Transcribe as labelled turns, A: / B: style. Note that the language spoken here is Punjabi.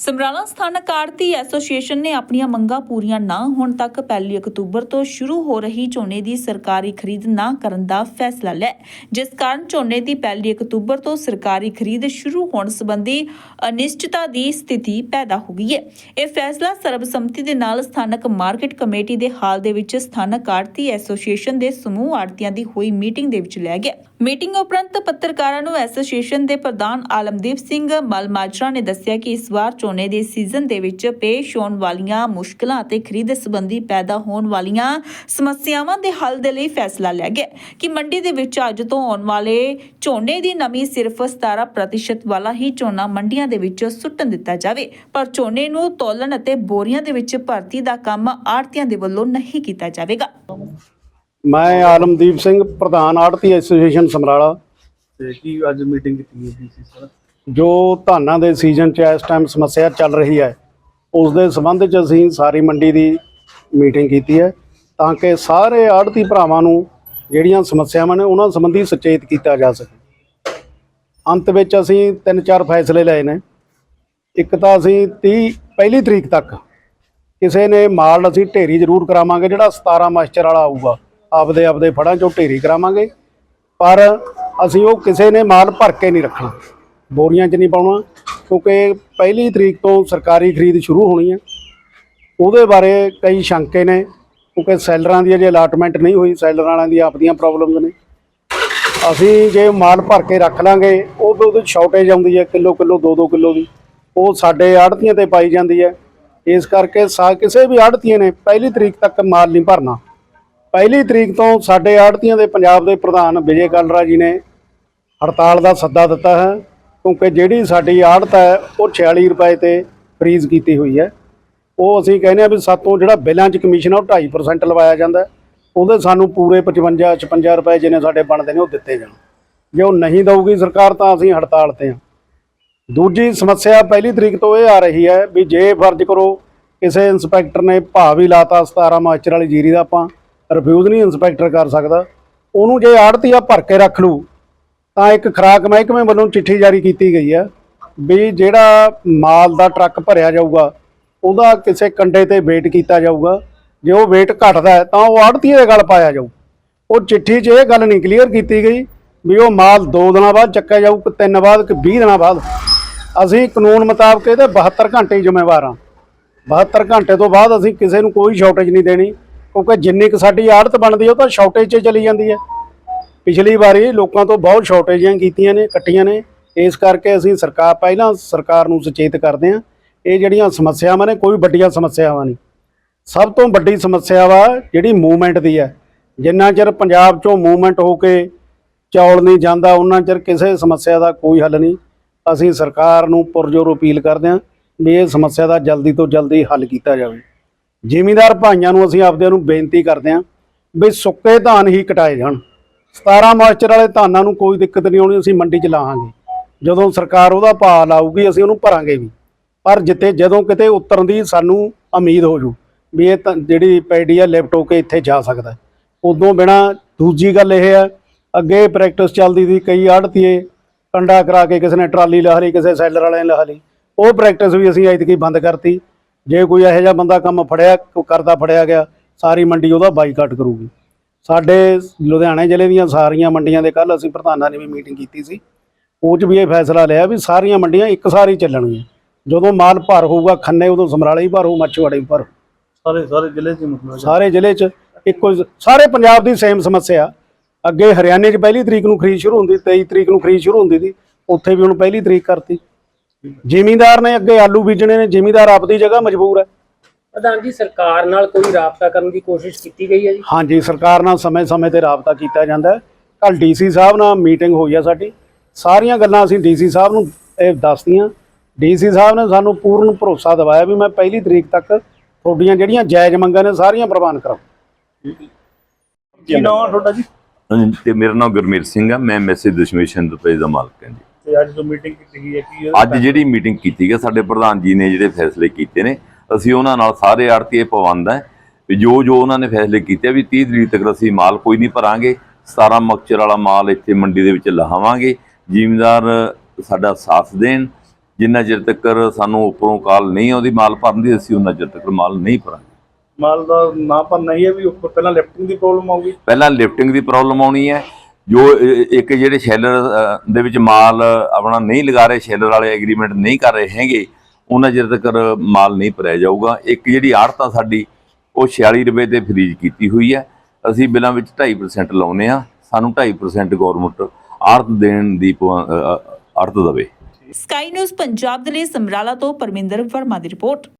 A: ਸਮਰਾਲਾ ਸਥਾਨਕ ਆੜਤੀ ਐਸੋਸੀਏਸ਼ਨ ਨੇ ਆਪਣੀਆਂ ਮੰਗਾਂ ਪੂਰੀਆਂ ਨਾ ਹੋਣ ਤੱਕ 1 ਅਕਤੂਬਰ ਤੋਂ ਸ਼ੁਰੂ ਹੋ ਰਹੀ ਝੋਨੇ ਦੀ ਸਰਕਾਰੀ ਖਰੀਦ ਨਾ ਕਰਨ ਦਾ ਫੈਸਲਾ ਲਿਆ ਜਿਸ ਕਾਰਨ ਝੋਨੇ ਦੀ 1 ਅਕਤੂਬਰ ਤੋਂ ਸਰਕਾਰੀ ਖਰੀਦ ਸ਼ੁਰੂ ਹੋਣ ਸੰਬੰਧੀ ਅਨਿਸ਼ਚਿਤਤਾ ਦੀ ਸਥਿਤੀ ਪੈਦਾ ਹੋ ਗਈ ਹੈ। ਇਹ ਫੈਸਲਾ ਸਰਬਸੰਮਤੀ ਦੇ ਨਾਲ ਸਥਾਨਕ ਮਾਰਕੀਟ ਕਮੇਟੀ ਦੇ ਹਾਲ ਦੇ ਵਿੱਚ ਸਥਾਨਕ ਆੜਤੀ ਐਸੋਸੀਏਸ਼ਨ ਦੇ ਸਮੂਹ ਆੜਤੀਆਂ ਦੀ ਹੋਈ ਮੀਟਿੰਗ ਦੇ ਵਿੱਚ ਲਿਆ ਗਿਆ। ਮੀਟਿੰਗ ਉਪਰੰਤ ਪੱਤਰਕਾਰਾਂ ਨੂੰ ਐਸੋਸੀਏਸ਼ਨ ਦੇ ਪ੍ਰਧਾਨ ਆਲਮਦੀਪ ਸਿੰਘ ਮਲਮਾਜਰਾ ਨੇ ਦੱਸਿਆ ਕਿ ਇਸ ਵਾਰ ਝੋਨੇ ਦੇ ਸੀਜ਼ਨ ਦੇ ਵਿੱਚ ਪੇਸ਼ ਹੋਣ ਵਾਲੀਆਂ ਮੁਸ਼ਕਲਾਂ ਅਤੇ ਖਰੀਦ ਸੰਬੰਧੀ ਪੈਦਾ ਹੋਣ ਵਾਲੀਆਂ ਸਮੱਸਿਆਵਾਂ ਦੇ ਹੱਲ ਦੇ ਲਈ ਫੈਸਲਾ ਲਿਆ ਗਿਆ ਕਿ ਮੰਡੀ ਦੇ ਵਿੱਚ ਅੱਜ ਤੋਂ ਆਉਣ ਵਾਲੇ ਝੋਨੇ ਦੀ ਨਮੀ ਸਿਰਫ 17% ਵਾਲਾ ਹੀ ਝੋਨਾ ਮੰਡੀਆਂ ਦੇ ਵਿੱਚ ਸੁੱਟਣ ਦਿੱਤਾ ਜਾਵੇ, ਪਰ ਝੋਨੇ ਨੂੰ ਤੋਲਣ ਅਤੇ ਬੋਰੀਆਂ ਦੇ ਵਿੱਚ ਭਰਤੀ ਦਾ ਕੰਮ ਆੜਤੀਆਂ ਦੇ ਵੱਲੋਂ ਨਹੀਂ ਕੀਤਾ ਜਾਵੇਗਾ।
B: ਮੈਂ ਆਲਮਦੀਪ ਸਿੰਘ ਪ੍ਰਧਾਨ ਆੜਤੀ ਐਸੋਸੀਏਸ਼ਨ ਸਮਰਾਲਾ।
C: ਤੇ ਕੀ ਅੱਜ ਮੀਟਿੰਗ ਕੀਤੀ ਗਈ ਸੀ ਸਰ?
B: ਜੋ ਧਾਨਾਂ ਦੇ ਸੀਜ਼ਨ 'ਚ ਇਸ ਟਾਈਮ ਸਮੱਸਿਆ ਚੱਲ ਰਹੀ ਹੈ ਉਸ ਦੇ ਸੰਬੰਧ 'ਚ ਅਸੀਂ ਸਾਰੀ ਮੰਡੀ ਦੀ ਮੀਟਿੰਗ ਕੀਤੀ ਹੈ ਤਾਂ ਕਿ ਸਾਰੇ ਆੜਤੀ ਭਰਾਵਾਂ ਨੂੰ ਜਿਹੜੀਆਂ ਸਮੱਸਿਆਵਾਂ ਨੇ ਉਹਨਾਂ ਸੰਬੰਧੀ ਸੁਚੇਤ ਕੀਤਾ ਜਾ ਸਕੇ। ਅੰਤ ਵਿੱਚ ਅਸੀਂ ਤਿੰਨ ਚਾਰ ਫੈਸਲੇ ਲਏ ਨੇ। ਇੱਕ ਤਾਂ ਅਸੀਂ 30 ਪਹਿਲੀ ਤਰੀਕ ਤੱਕ ਕਿਸੇ ਨੇ ਮਾਲ ਅਸੀਂ ਢੇਰੀ ਜ਼ਰੂਰ ਕਰਾਵਾਂਗੇ ਜਿਹੜਾ 17 ਮਾਸਟਰ ਵਾਲਾ ਆਊਗਾ। ਆਪਦੇ ਆਪਦੇ ਫੜਾਂ 'ਚੋਂ ਢੇਰੀ ਕਰਾਵਾਂਗੇ। ਪਰ ਅਸੀਂ ਉਹ ਕਿਸੇ ਨੇ ਮਾਲ ਭਰ ਕੇ ਨਹੀਂ ਰੱਖਣਾ। ਬੋਰੀਆਂ 'ਚ ਨਹੀਂ ਪਾਉਣਾ, ਕਿਉਂਕਿ ਪਹਿਲੀ ਤਰੀਕ ਤੋਂ ਸਰਕਾਰੀ ਖਰੀਦ ਸ਼ੁਰੂ ਹੋਣੀ ਹੈ। ਉਹਦੇ ਬਾਰੇ ਕਈ ਸ਼ੰਕੇ ਨੇ, ਕਿਉਂਕਿ ਸੈਲਰਾਂ ਦੀ ਅਜੇ ਅਲਾਟਮੈਂਟ ਨਹੀਂ ਹੋਈ, ਸੈਲਰਾਂ ਵਾਲਿਆਂ ਦੀ ਆਪਦੀਆਂ ਪ੍ਰੋਬਲਮਸ ਨੇ। ਅਸੀਂ ਜੇ ਮਾਲ ਭਰ ਕੇ ਰੱਖ ਲਾਂਗੇ ਉਹ ਵੀ ਉਹਦੇ ਸ਼ਾਰਟੇਜ ਆਉਂਦੀ ਹੈ, ਕਿਲੋ ਕਿਲੋ 2-2 ਕਿਲੋ ਦੀ। ਉਹ ਸਾਡੇ ਆੜਤੀਆਂ ਤੇ ਪਾਈ ਜਾਂਦੀ ਹੈ। ਇਸ ਕਰਕੇ ਸਾ, ਕਿਸੇ ਵੀ ਆੜਤੀਆਂ ਨੇ ਪਹਿਲੀ ਤਰੀਕ ਤੱਕ ਮਾਲ ਨਹੀਂ ਭਰਨਾ। ਪਹਿਲੀ ਤਰੀਕ ਤੋਂ ਸਾਡੇ ਆੜਤੀਆਂ ਦੇ ਪੰਜਾਬ ਦੇ ਪ੍ਰਧਾਨ ਵਿਜੇ ਕਾਲਰਾ ਜੀ ਨੇ ਹੜਤਾਲ ਦਾ ਸੱਦਾ ਦਿੱਤਾ ਹੈ, ਕਿਉਂਕਿ ਜਿਹੜੀ ਸਾਡੀ ਆੜਤ ਹੈ, ਉਹ 46 ਰੁਪਏ ਤੇ ਫਰੀਜ਼ ਕੀਤੀ ਹੋਈ ਹੈ। ਉਹ ਅਸੀਂ ਕਹਿੰਦੇ ਆ ਵੀ ਸਾਤੋਂ ਜਿਹੜਾ ਬਿੱਲਾਂ 'ਚ ਕਮਿਸ਼ਨ ਆ, ਉਹ 2.5% ਲਵਾਇਆ ਜਾਂਦਾ ਉਹਦੇ ਸਾਨੂੰ ਪੂਰੇ 55 56 ਰੁਪਏ ਜਿਹਨੇ ਸਾਡੇ ਬਣਦੇ ਨੇ, ਉਹ ਦਿੱਤੇ ਜਾਣ। ਜੇ ਉਹ ਨਹੀਂ ਦਊਗੀ ਸਰਕਾਰ ਤਾਂ ਅਸੀਂ ਹੜਤਾਲ ਤੇ ਹਾਂ। ਦੂਜੀ ਸਮੱਸਿਆ ਪਹਿਲੀ ਤਰੀਕ ਤੋਂ ਇਹ ਆ ਰਹੀ ਹੈ ਵੀ ਜੇ ਫਰਜ਼ ਕਰੋ ਕਿਸੇ ਇੰਸਪੈਕਟਰ ਨੇ ਭਾਅ ਵੀ ਲਾਤਾ 17 ਮਾਸਟਰ ਵਾਲੀ ਜੀਰੀ ਦਾ ਆਪਾਂ ਰਿਫਿਊਜ਼ ਨਹੀਂ ਇੰਸਪੈਕਟਰ ਕਰ ਸਕਦਾ। ਉਹਨੂੰ ਜੇ ਆੜਤੀਆ ਭਰ ਕੇ ਰੱਖ ਲੂ ਤਾਂ ਇੱਕ ਖੁਰਾਕ ਮਹਿਕਮੇ ਵੱਲੋਂ ਚਿੱਠੀ ਜਾਰੀ ਕੀਤੀ ਗਈ ਹੈ ਵੀ ਜਿਹੜਾ ਮਾਲ ਦਾ ਟਰੱਕ ਭਰਿਆ ਜਾਊਗਾ, ਉਹਦਾ ਕਿਸੇ ਕੰਡੇ ਤੇ ਵੇਟ ਕੀਤਾ ਜਾਊਗਾ। ਜੇ ਉਹ ਵੇਟ ਘਟਦਾ ਤਾਂ ਉਹ ਆੜਤੀ ਦੇ ਗਲ ਪਾਇਆ ਜਾਊ। ਉਹ ਚਿੱਠੀ 'ਚ ਇਹ ਗੱਲ ਨਹੀਂ ਕਲੀਅਰ ਕੀਤੀ ਗਈ ਵੀ ਉਹ ਮਾਲ 2 ਦਿਨਾਂ ਬਾਅਦ ਚੱਕਿਆ ਜਾਊ ਕਿ 3 ਬਾਅਦ ਕਿ 20 ਦਿਨਾਂ ਬਾਅਦ। ਅਸੀਂ ਕਾਨੂੰਨ ਮੁਤਾਬਕ ਇਹਦੇ 72 ਘੰਟੇ ਜ਼ਿੰਮੇਵਾਰ ਹਾਂ। 72 ਘੰਟੇ ਤੋਂ ਬਾਅਦ ਅਸੀਂ ਕਿਸੇ ਨੂੰ ਕੋਈ ਸ਼ਾਰਟੇਜ ਨਹੀਂ ਦੇਣੀ। ਕਿਉਂਕਿ ਜਿੰਨੀ ਕੁ ਸਾਡੀ ਆੜਤ ਬਣਦੀ ਉਹ ਤਾਂ ਸ਼ਾਰਟੇਜ 'ਚ ਚਲੀ ਜਾਂਦੀ ਹੈ ਪਿਛਲੀ ਵਾਰੀ ਲੋਕਾਂ ਤੋਂ ਬਹੁਤ ਸ਼ਾਰਟੇਜਾਂ ਕੀਤੀਆਂ ਨੇ, ਕੱਟੀਆਂ ਨੇ। ਇਸ ਕਰਕੇ ਅਸੀਂ ਸਰਕਾਰ, ਪਹਿਲਾਂ ਸਰਕਾਰ ਨੂੰ ਸੁਚੇਤ ਕਰਦੇ ਹਾਂ। ਇਹ ਜਿਹੜੀਆਂ ਸਮੱਸਿਆਵਾਂ ਨੇ, ਕੋਈ ਵੱਡੀਆਂ ਸਮੱਸਿਆਵਾਂ ਨਹੀਂ। ਸਭ ਤੋਂ ਵੱਡੀ ਸਮੱਸਿਆ ਵਾ ਜਿਹੜੀ ਮੂਵਮੈਂਟ ਦੀ ਹੈ ਜਿੰਨਾ ਚਿਰ ਪੰਜਾਬ 'ਚੋਂ ਮੂਵਮੈਂਟ ਹੋ ਕੇ ਚੌਲ ਨਹੀਂ ਜਾਂਦਾ ਉਹਨਾਂ ਚਿਰ ਕਿਸੇ ਸਮੱਸਿਆ ਦਾ ਕੋਈ ਹੱਲ ਨਹੀਂ। ਅਸੀਂ ਸਰਕਾਰ ਨੂੰ ਪੁਰਜੋਰ ਅਪੀਲ ਕਰਦੇ ਹਾਂ ਵੀ ਇਹ ਸਮੱਸਿਆ ਦਾ ਜਲਦੀ ਤੋਂ ਜਲਦੀ ਹੱਲ ਕੀਤਾ ਜਾਵੇ। ਜ਼ਿਮੀਂਦਾਰ ਭਾਈਆਂ ਨੂੰ ਅਸੀਂ ਆਪਦਿਆਂ ਨੂੰ ਬੇਨਤੀ ਕਰਦੇ ਹਾਂ ਵੀ ਸੁੱਕੇ ਧਾਨ ਹੀ ਕਟਾਏ ਜਾਣ। 17 ਮਾਸਟਰ ਵਾਲੇ ਧਾਨਾਂ ਨੂੰ ਕੋਈ ਦਿੱਕਤ ਨਹੀਂ ਆਉਣੀ, ਅਸੀਂ ਮੰਡੀ 'ਚ ਲਾਵਾਂਗੇ ਜਦੋਂ ਸਰਕਾਰ ਉਹਦਾ ਭਾਅ ਲਾਊਗੀ, ਅਸੀਂ ਉਹਨੂੰ ਭਰਾਂਗੇ ਵੀ। ਪਰ ਜਿੱਤੇ ਜਦੋਂ ਕਿਤੇ ਉਤਰਨ ਦੀ ਸਾਨੂੰ ਉਮੀਦ ਹੋ ਜੂ ਵੀ ਇਹ ਤਾਂ ਜਿਹੜੀ ਪੈਡੀ ਆ, ਲਿਫਟ ਹੋ ਕੇ ਇੱਥੇ ਜਾ ਸਕਦਾ। ਉਦੋਂ ਬਿਨਾ ਦੂਜੀ ਗੱਲ ਇਹ ਹੈ, ਅੱਗੇ ਪ੍ਰੈਕਟਿਸ ਚੱਲਦੀ ਸੀ, ਕਈ ਆੜਤੀਏ ਕੰਡਾ ਕਰਾ ਕੇ ਕਿਸੇ ਨੇ ਟਰਾਲੀ ਲਾ ਲਈ, ਕਿਸੇ ਸੈਲਰ ਵਾਲਿਆਂ ਨੇ ਲਾਹ ਲਈ। ਉਹ ਪ੍ਰੈਕਟਿਸ ਵੀ ਅਸੀਂ ਐਤਕੀ ਬੰਦ ਕਰਤੀ। ਜੇ ਕੋਈ ਇਹੋ ਜਿਹਾ ਬੰਦਾ ਕੰਮ ਫੜਿਆ ਕੋਈ ਕਰਦਾ ਫੜਿਆ ਗਿਆ ਸਾਰੀ ਮੰਡੀ ਉਹਦਾ ਬਾਈਕਾਟ ਕਰੂਗੀ। ਸਾਡੇ ਲੁਧਿਆਣੇ ਜ਼ਿਲ੍ਹੇ ਦੀਆਂ ਸਾਰੀਆਂ ਮੰਡੀਆਂ ਦੇ ਕੱਲ ਅਸੀਂ ਪ੍ਰਧਾਨਾਂ ਨੇ ਵੀ ਮੀਟਿੰਗ ਕੀਤੀ ਸੀ। ਉਹ 'ਚ ਵੀ ਇਹ ਫੈਸਲਾ ਲਿਆ ਵੀ ਸਾਰੀਆਂ ਮੰਡੀਆਂ ਇੱਕ ਸਾਰੀ ਚੱਲਣਗੀਆਂ। ਜਦੋਂ ਮਾਲ ਭਰ ਹੋਊਗਾ ਖੰਨੇ ਉਦੋਂ ਸਮਰਾਲੇ ਹੀ ਭਰ ਹੋਊ ਮੱਛਵਾੜੇ ਵੀ ਭਰ।
C: ਸਾਰੇ ਸਾਰੇ ਜ਼ਿਲ੍ਹੇ 'ਚ ਮਤਲਬ
B: ਸਾਰੇ ਜ਼ਿਲ੍ਹੇ 'ਚ ਇੱਕੋ ਸਾਰੇ ਪੰਜਾਬ ਦੀ ਸੇਮ ਸਮੱਸਿਆ। ਅੱਗੇ ਹਰਿਆਣੇ 'ਚ ਪਹਿਲੀ ਤਰੀਕ ਨੂੰ ਖਰੀਦ ਸ਼ੁਰੂ ਹੁੰਦੀ 23 ਤਰੀਕ ਨੂੰ ਖਰੀਦ ਸ਼ੁਰੂ ਹੁੰਦੀ ਸੀ ਉੱਥੇ ਵੀ ਹੁਣ ਪਹਿਲੀ ਤਰੀਕ ਕਰਤੀ। ਜ਼ਿਮੀਂਦਾਰ ਨੇ ਅੱਗੇ ਆਲੂ ਬੀਜਣੇ ਨੇ ਜ਼ਿਮੀਂਦਾਰ ਆਪਦੀ ਜਗ੍ਹਾ ਮਜਬੂਰ ਹੈ।
D: ਪ੍ਰਧਾਨ ਜੀ ਸਰਕਾਰ ਨਾਲ ਕੋਈ ਰਾਬਤਾ ਕਰਨ ਦੀ ਕੋਸ਼ਿਸ਼ ਕੀਤੀ ਗਈ ਹੈ ਜੀ?
B: ਹਾਂਜੀ ਸਰਕਾਰ ਨਾਲ ਸਮੇਂ-ਸਮੇਂ ਤੇ ਰਾਬਤਾ ਕੀਤਾ ਜਾਂਦਾ ਹੈ। ਕੱਲ ਡੀਸੀ ਸਾਹਿਬ ਨਾਲ ਮੀਟਿੰਗ ਹੋਈ ਆ ਸਾਡੀ। ਸਾਰੀਆਂ ਗੱਲਾਂ ਅਸੀਂ ਡੀਸੀ ਸਾਹਿਬ ਨੂੰ ਇਹ ਦੱਸਤੀਆਂ। ਡੀਸੀ ਸਾਹਿਬ ਨੇ ਸਾਨੂੰ ਪੂਰਨ ਭਰੋਸਾ ਦਿਵਾਇਆ ਵੀ ਮੈਂ ਪਹਿਲੀ ਤਰੀਕ ਤੱਕ ਤੁਹਾਡੀਆਂ ਜਿਹੜੀਆਂ ਜਾਇਜ਼ ਮੰਗਾਂ ਨੇ ਸਾਰੀਆਂ ਪ੍ਰਵਾਨ ਕਰਾਂ
C: ਕੀ ਨਾਮ ਤੁਹਾਡਾ ਜੀ?
E: ਹਾਂਜੀ, ਤੇ ਮੇਰਾ ਨਾਮ ਗੁਰਮੀਤ ਸਿੰਘ ਆ ਮੈਂ ਮੈਸੇਜ ਦਸ਼ਮੇਸ਼ ਇੰਟਰਪ੍ਰਾਈਜ਼ ਦਾ ਮਾਲਕ ਹਾਂ ਜੀ।
C: ਤੇ ਅੱਜ ਜੋ ਮੀਟਿੰਗ ਕੀਤੀ ਗਈ ਹੈ ਕੀ ਇਹਦਾ
E: ਅੱਜ ਜਿਹੜੀ ਮੀਟਿੰਗ ਕੀਤੀ ਗਈ ਸਾਡੇ ਪ੍ਰਧਾਨ ਜੀ ਨੇ ਜਿਹੜੇ ਫੈਸਲੇ ਕੀਤੇ ਨੇ ਅਸੀਂ ਉਹਨਾਂ ਨਾਲ ਸਾਰੇ ਆੜਤੀਏ ਪਵੰਦ ਹੈ ਵੀ ਜੋ ਜੋ ਉਹਨਾਂ ਨੇ ਫੈਸਲੇ ਕੀਤੇ ਵੀ 30 ਤਰੀਕ ਤੱਕ ਅਸੀਂ ਮਾਲ ਕੋਈ ਨਹੀਂ ਭਰਾਂਗੇ 17 ਮਕਚਰ ਵਾਲਾ ਮਾਲ ਇੱਥੇ ਮੰਡੀ ਦੇ ਵਿੱਚ ਲਹਾਵਾਂਗੇ ਜ਼ਿਮੀਂਦਾਰ ਸਾਡਾ ਸਾਥ ਦੇਣ ਜਿੰਨਾ ਚਿਰ ਤੱਕ ਸਾਨੂੰ ਉੱਪਰੋਂ ਕਾਲ ਨਹੀਂ ਆਉਂਦੀ ਮਾਲ ਭਰਨ ਦੀ ਅਸੀਂ ਉਹਨਾਂ ਚਿਰ ਤੱਕ ਮਾਲ ਨਹੀਂ ਭਰਾਂਗੇ।
C: ਮਾਲ ਦਾ ਨਾ ਪਰ ਨਹੀਂ ਹੈ ਵੀ ਉੱਪਰ ਪਹਿਲਾਂ ਲਿਫਟਿੰਗ ਦੀ ਪ੍ਰੋਬਲਮ ਆਊਗੀ।
E: ਪਹਿਲਾਂ ਲਿਫਟਿੰਗ ਦੀ ਪ੍ਰੋਬਲਮ ਆਉਣੀ ਹੈ ਜੋ ਇੱਕ ਜਿਹੜੇ ਸ਼ੈਲਰ ਦੇ ਵਿੱਚ ਮਾਲ ਆਪਣਾ ਨਹੀਂ ਲਗਾ ਰਹੇ, ਸ਼ੈਲਰ ਵਾਲੇ ਐਗਰੀਮੈਂਟ ਨਹੀਂ ਕਰ ਰਹੇ ਹੈਗੇ, ਉਹਨਾਂ ਚਿਰ ਤੱਕ ਮਾਲ ਨਹੀਂ ਭਰਿਆ ਜਾਊਗਾ। ਇੱਕ ਜਿਹੜੀ ਆੜਤ ਆ ਸਾਡੀ, ਉਹ 46 ਰੁਪਏ ਤੇ ਫਰੀਜ਼ ਕੀਤੀ ਹੋਈ ਹੈ। ਅਸੀਂ ਬਿੱਲਾਂ ਵਿੱਚ 2.5% ਲਾਉਨੇ ਆ ਸਾਨੂੰ 2.5% ਗਵਰਨਮੈਂਟ ਆੜਤ ਦੇਣ ਦੀ ਆੜਤ ਦੇਵੇ।
A: ਸਕਾਈ ਨਿਊਜ਼ ਪੰਜਾਬ ਦੇ ਲਈ ਸਮਰਾਲਾ ਤੋਂ ਪਰਮਿੰਦਰ ਵਰਮਾ ਦੀ ਰਿਪੋਰਟ।